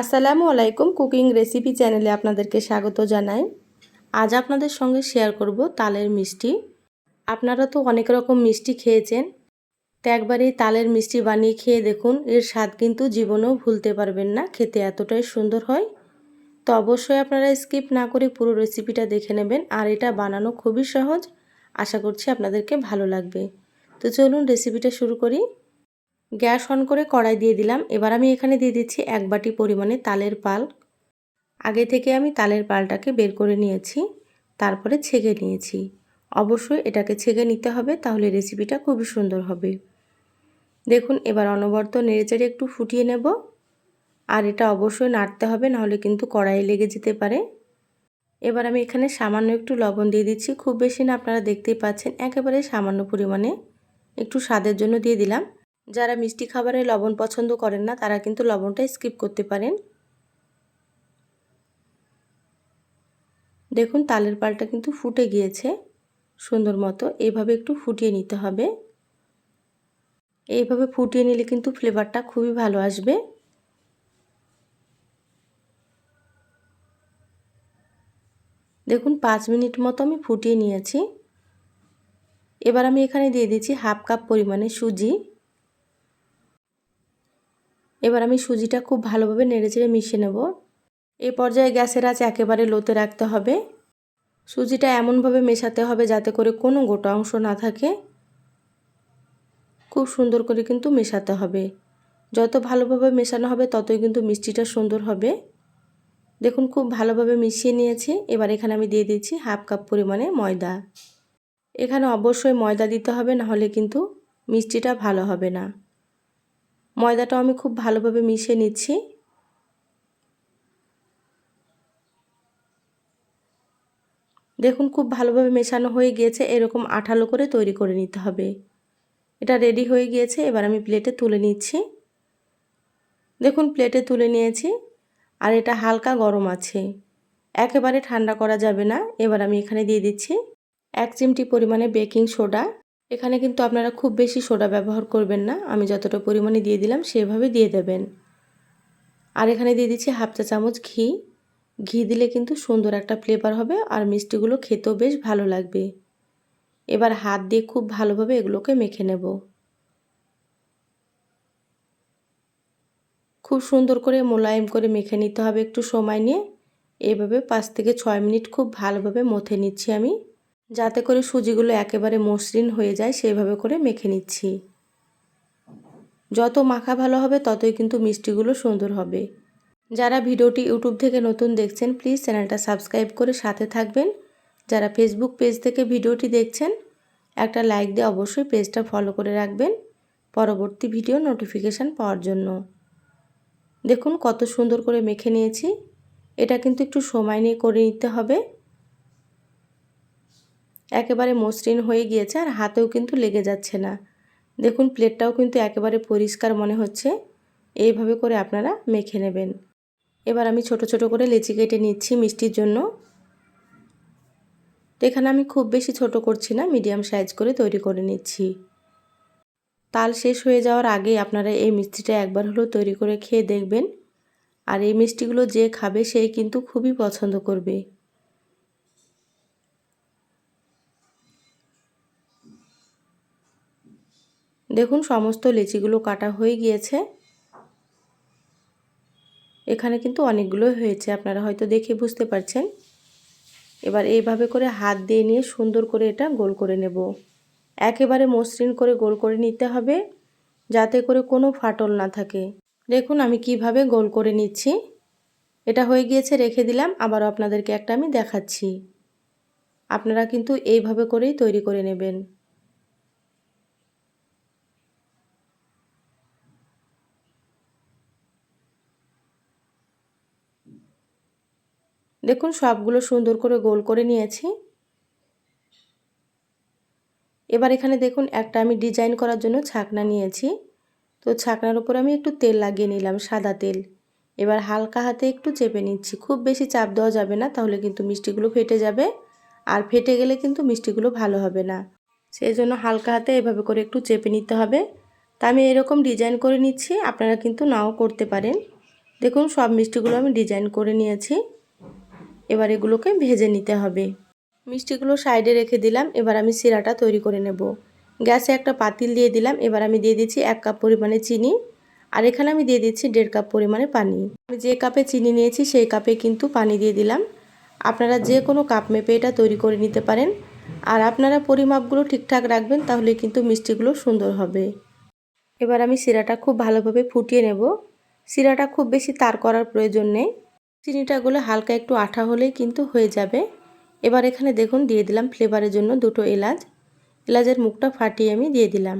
আসসালামু আলাইকুম cooking recipe চ্যানেলে আপনাদেরকে স্বাগত জানাই। আজ আপনাদের সঙ্গে শেয়ার করব তালের মিষ্টি। আপনারা তো অনেক রকম মিষ্টি খেয়েছেন। তো একবার এই তালের মিষ্টি বানিয়ে খেয়ে দেখুন, এর স্বাদ কিন্তু জীবনেও ভুলতে পারবেন না, খেতে এতটাই সুন্দর হয়। তো অবশ্যই আপনারা স্কিপ না করে পুরো রেসিপিটা দেখে নেবেন, আর এটা বানানো খুবই সহজ। আশা করছি আপনাদেরকে ভালো লাগবে। তো চলুন রেসিপিটা শুরু করি। গ্যাস অন করে কড়াই দিয়ে দিলাম। এবার আমি এখানে দিয়ে দিচ্ছি এক বাটি পরিমাণে তালের পাল। আগে থেকে আমি তালের পালটাকে বের করে নিয়েছি, তারপরে ছেঁকে নিয়েছি। অবশ্যই এটাকে ছেঁকে নিতে হবে, তাহলে রেসিপিটা খুবই সুন্দর হবে। দেখুন, এবার অনবর্ত নেড়েচেড়ে একটু ফুটিয়ে নেব। আর এটা অবশ্যই নাড়তে হবে, নাহলে কিন্তু কড়াইয়ে লেগে যেতে পারে। এবার আমি এখানে সামান্য একটু লবণ দিয়ে দিচ্ছি। খুব বেশি না, আপনারা দেখতেই পাচ্ছেন, একেবারে সামান্য পরিমাণে। একটু স্বাদের জন্য দিয়ে দিলাম। যারা মিষ্টি খাবারে লবণ পছন্দ করেন না, তারা কিন্তু লবণটা স্কিপ করতে পারেন। দেখুন, তালের পালটা কিন্তু ফুটে গিয়েছে সুন্দর মতো। এইভাবে একটু ফুটিয়ে নিতে হবে। এইভাবে ফুটিয়ে নিলে কিন্তু ফ্লেভারটা খুবই ভালো আসবে। দেখুন, পাঁচ মিনিট মতো আমি ফুটিয়ে নিয়েছি। এবার আমি এখানে দিয়ে দিচ্ছি হাফ কাপ পরিমাণে সুজি। এবার আমি সুজিটা খুব ভালোভাবে নেড়েচেড়ে মিশিয়ে নেব। এই পর্যায়ে গ্যাসের আঁচ একেবারে লোতে রাখতে হবে। সুজিটা এমনভাবে মেশাতে হবে যাতে করে কোনো গোটা অংশ না থাকে। খুব সুন্দর করে কিন্তু মেশাতে হবে। যত ভালোভাবে মেশানো হবে ততই কিন্তু মিষ্টিটা সুন্দর হবে। দেখুন খুব ভালোভাবে মিশিয়ে নিয়েছি। এবার এখানে আমি দিয়ে দিচ্ছি হাফ কাপ পরিমাণে ময়দা। এখানে অবশ্যই ময়দা দিতে হবে, নাহলে কিন্তু মিষ্টিটা ভালো হবে না। ময়দাটাও আমি খুব ভালোভাবে মিশিয়ে নিচ্ছি। দেখুন, খুব ভালোভাবে মেশানো হয়ে গিয়েছে। এরকম আঠালো করে তৈরি করে নিতে হবে। এটা রেডি হয়ে গিয়েছে। এবার আমি প্লেটে তুলে নিচ্ছি। দেখুন, প্লেটে তুলে নিয়েছি। আর এটা হালকা গরম আছে। একেবারে ঠান্ডা করা যাবে না। এবার আমি এখানে দিয়ে দিচ্ছি এক চিমটি পরিমাণে বেকিং সোডা। এখানে কিন্তু আপনারা খুব বেশি সোডা ব্যবহার করবেন না। আমি যতটা পরিমাণে দিয়ে দিলাম সেভাবে দিয়ে দেবেন। আর এখানে দিয়ে দিচ্ছি হাফ চা চামচ ঘি। ঘি দিলে কিন্তু সুন্দর একটা ফ্লেভার হবে আর মিষ্টিগুলো খেতেও বেশ ভালো লাগবে। এবার হাত দিয়ে খুব ভালোভাবে এগুলোকে মেখে নেব। খুব সুন্দর করে মোলায়েম করে মেখে নিতে হবে একটু সময় নিয়ে। এভাবে পাঁচ থেকে ছয় মিনিট খুব ভালোভাবে মথে নিচ্ছি আমি। যাতে করে সুজিগুলো একেবারে মসৃণ হয়ে যায়, সেইভাবে করে মেখে নিচ্ছি। যত মাখা ভালো হবে, ততই কিন্তু মিষ্টিগুলো সুন্দর হবে। যারা ভিডিওটি ইউটিউব থেকে নতুন দেখছেন, প্লিজ চ্যানেলটা সাবস্ক্রাইব করে সাথে থাকবেন। যারা ফেসবুক পেজ থেকে ভিডিওটি দেখছেন, একটা লাইক দিয়ে অবশ্যই পেজটা ফলো করে রাখবেন পরবর্তী ভিডিও নোটিফিকেশান পাওয়ার জন্য। দেখুন কত সুন্দর করে মেখে নিয়েছি। এটা কিন্তু একটু সময় নিয়ে করে নিতে হবে। একেবারে মসৃণ হয়ে গিয়েছে আর হাতেও কিন্তু লেগে যাচ্ছে না। দেখুন, প্লেটটাও কিন্তু একেবারে পরিষ্কার মনে হচ্ছে। এইভাবে করে আপনারা মেখে নেবেন। এবার আমি ছোট ছোট করে লেচি কেটে নিচ্ছি মিষ্টির জন্য। তো এখানে আমি খুব বেশি ছোট করছি না, মিডিয়াম সাইজ করে তৈরি করে নিচ্ছি। তাল শেষ হয়ে যাওয়ার আগে আপনারা এই মিষ্টিটা একবার হলেও তৈরি করে খেয়ে দেখবেন। আর এই মিষ্টিগুলো যে খাবে সেই কিন্তু খুবই পছন্দ করবে। দেখুন সমস্ত লেচিগুলো কাটা হয়ে গিয়েছে। এখানে কিন্তু অনেকগুলো হয়েছে, আপনারা হয়তো দেখে বুঝতে পারছেন। এবার এইভাবে করে হাত দিয়ে নিয়ে সুন্দর করে এটা গোল করে নেব। একেবারে মসৃণ করে গোল করে নিতে হবে, যাতে করে কোনো ফাটল না থাকে। দেখুন আমি কীভাবে গোল করে নিচ্ছি। এটা হয়ে গিয়েছে, রেখে দিলাম, আবারও আপনাদেরকে একটা আমি দেখাচ্ছি। আপনারা কিন্তু এইভাবে করেই তৈরি করে নেবেন। দেখুন সবগুলো সুন্দর করে গোল করে নিয়েছি। এবার এখানে দেখুন একটা আমি ডিজাইন করার জন্য ছাকনা নিয়েছি। তো ছাকনার উপর আমি একটু তেল লাগিয়ে নিলাম, সাদা তেল। এবার হালকা হাতে একটু চেপে নিচ্ছি। খুব বেশি চাপ দেওয়া যাবে না, তাহলে কিন্তু মিষ্টিগুলো ফেটে যাবে। আর ফেটে গেলে কিন্তু মিষ্টিগুলো ভালো হবে না। সেই জন্য হালকা হাতে এভাবে করে একটু চেপে নিতে হবে। তা আমি এরকম ডিজাইন করে নিচ্ছি, আপনারা কিন্তু নাও করতে পারেন। দেখুন সব মিষ্টিগুলো আমি ডিজাইন করে নিয়েছি। এবার এগুলোকে ভেজে নিতে হবে। মিষ্টিগুলো সাইডে রেখে দিলাম, এবার আমি সিরাটা তৈরি করে নেব। গ্যাসে একটা পাতিল দিয়ে দিলাম, এবার আমি দিয়ে দিচ্ছি এক কাপ পরিমাণে চিনি। আর এখানে আমি দিয়ে দিচ্ছি দেড় কাপ পরিমাণে পানি। আমি যে কাপে চিনি নিয়েছি, সেই কাপে কিন্তু পানি দিয়ে দিলাম। আপনারা যে কোনো কাপ মেপে এটা তৈরি করে নিতে পারেন। আর আপনারা পরিমাপগুলো ঠিকঠাক রাখবেন, তাহলে কিন্তু মিষ্টিগুলো সুন্দর হবে। এবার আমি সিরাটা খুব ভালোভাবে ফুটিয়ে নেব। সিরাটা খুব বেশি তার করার প্রয়োজন নেই। চিনিটাগুলো হালকা একটু আঠা হলেই কিন্তু হয়ে যাবে। এবার এখানে দেখুন দিয়ে দিলাম ফ্লেভারের জন্য দুটো এলাচ। এলাচের মুখটা ফাটিয়ে আমি দিয়ে দিলাম।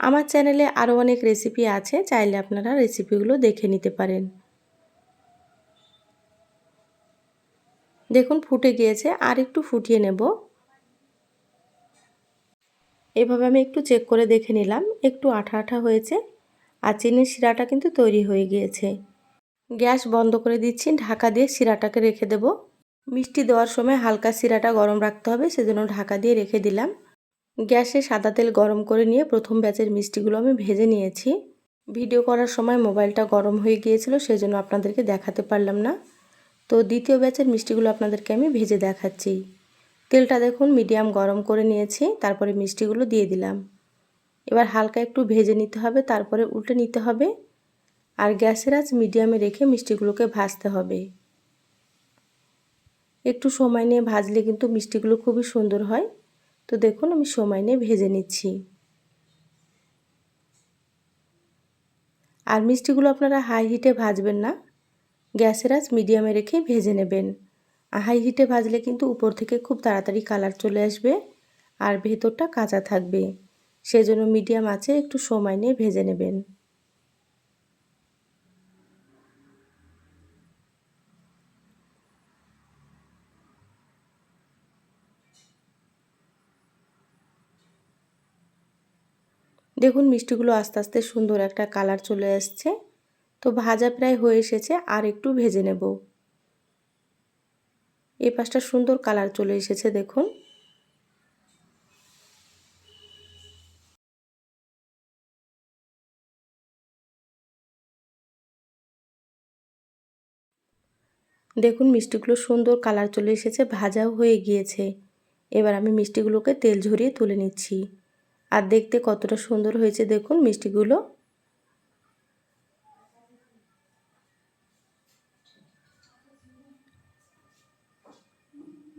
আমার চ্যানেলে আরও অনেক রেসিপি আছে, চাইলে আপনারা রেসিপিগুলো দেখে নিতে পারেন। দেখুন ফুটে গিয়েছে, আর একটু ফুটিয়ে নেব। এভাবে আমি একটু চেক করে দেখে নিলাম, একটু আঠা আঠা হয়েছে। আর চিনির শিরাটা কিন্তু তৈরি হয়ে গিয়েছে। গ্যাস বন্ধ করে দিচ্ছি, ঢাকা দিয়ে শিরাটাকে রেখে দেব। মিষ্টি দেওয়ার সময় হালকা শিরাটা গরম রাখতে হবে, সেজন্য ঢাকা দিয়ে রেখে দিলাম। গ্যাসে সাদা তেল গরম করে নিয়ে প্রথম ব্যাচের মিষ্টিগুলো আমি ভেজে নিয়েছি। ভিডিও করার সময় মোবাইলটা গরম হয়ে গিয়েছিল, সেজন্য আপনাদেরকে দেখাতে পারলাম না। তো দ্বিতীয় ব্যাচের মিষ্টিগুলো আপনাদেরকে আমি ভেজে দেখাচ্ছি। তেলটা দেখুন, মিডিয়াম গরম করে নিয়েছি, তারপরে মিষ্টিগুলো দিয়ে দিলাম। এবার হালকা একটু ভেজে নিতে হবে, তারপরে উল্টে নিতে হবে। আর গ্যাসের আঁচ মিডিয়ামে রেখে মিষ্টিগুলোকে ভাজতে হবে। একটু সময় নিয়ে ভাজলে কিন্তু মিষ্টিগুলো খুবই সুন্দর হয়। তো দেখুন, আমি সময় নিয়ে ভেজে নিচ্ছি। আর মিষ্টিগুলো আপনারা হাই হিটে ভাজবেন না। গ্যাসের আঁচ মিডিয়ামে রেখে ভেজে নেবেন। হাই হিটে ভাজলে কিন্তু উপর থেকে খুব তাড়াতাড়ি কালার চলে আসবে। আর ভেতরটা কাঁচা থাকবে। সেজন্য মিডিয়াম আছে, একটু সময় নিয়ে ভেজে নেবেন। দেখুন, মিষ্টিগুলো আস্তে আস্তে সুন্দর একটা কালার চলে আসছে। তো ভাজা প্রায় হয়ে এসেছে, আর একটু ভেজে নেব। এই পাশটা সুন্দর কালার চলে এসেছে, দেখুন। দেখুন মিষ্টিগুলো সুন্দর কালার চলে এসেছে, ভাজাও হয়ে গিয়েছে। এবার আমি মিষ্টিগুলোকে তেল ঝরিয়ে তুলে নিচ্ছি। আর দেখতে কতটা সুন্দর হয়েছে দেখুন মিষ্টিগুলো।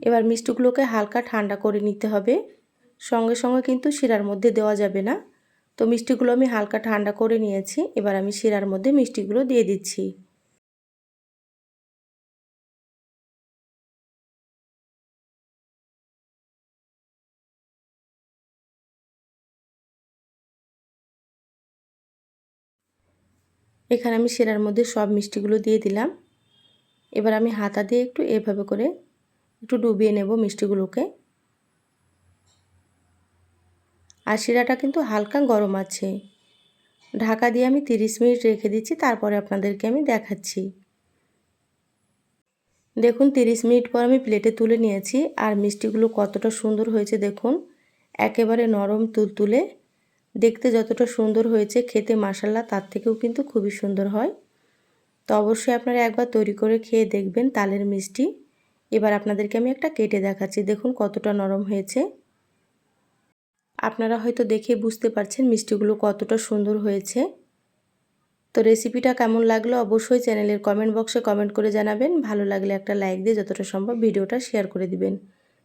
এবার মিষ্টিগুলোকে হালকা ঠান্ডা করে নিতে হবে। সঙ্গে সঙ্গে কিন্তু শিরার মধ্যে দেওয়া যাবে না। তো মিষ্টিগুলো আমি হালকা ঠান্ডা করে নিয়েছি, এবার আমি শিরার মধ্যে মিষ্টিগুলো দিয়ে দিচ্ছি। এখানে আমি সেরার মধ্যে সব মিষ্টিগুলো দিয়ে দিলাম। এবার আমি হাতা দিয়ে একটু এভাবে করে একটু ডুবিয়ে নেব মিষ্টিগুলোকে। আর শিরাটা কিন্তু হালকা গরম আছে। ঢাকা দিয়ে আমি তিরিশ মিনিট রেখে দিচ্ছি, তারপরে আপনাদেরকে আমি দেখাচ্ছি। দেখুন, তিরিশ মিনিট পর আমি প্লেটে তুলে নিয়েছি। আর মিষ্টিগুলো কতটা সুন্দর হয়েছে দেখুন। একেবারে নরম তুলতুলে। দেখতে যতটা সুন্দর হয়েছে, খেতে মাসাল্লা তার থেকেও কিন্তু খুবই সুন্দর হয়। তো অবশ্যই আপনারা একবার তৈরি করে খেয়ে দেখবেন তালের মিষ্টি। এবার আপনাদেরকে আমি একটা কেটে দেখাচ্ছি, দেখুন কতটা নরম হয়েছে। আপনারা হয়তো দেখে বুঝতে পারছেন মিষ্টিগুলো কতটা সুন্দর হয়েছে। তো রেসিপিটা কেমন লাগল অবশ্যই চ্যানেলের কমেন্ট বক্সে কমেন্ট করে জানাবেন। ভালো লাগলে একটা লাইক দিয়ে যতটা সম্ভব ভিডিওটা শেয়ার করে দিবেন।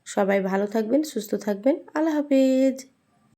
সবাই ভালো থাকবেন, সুস্থ থাকবেন। আল্লাহ হাফেজ।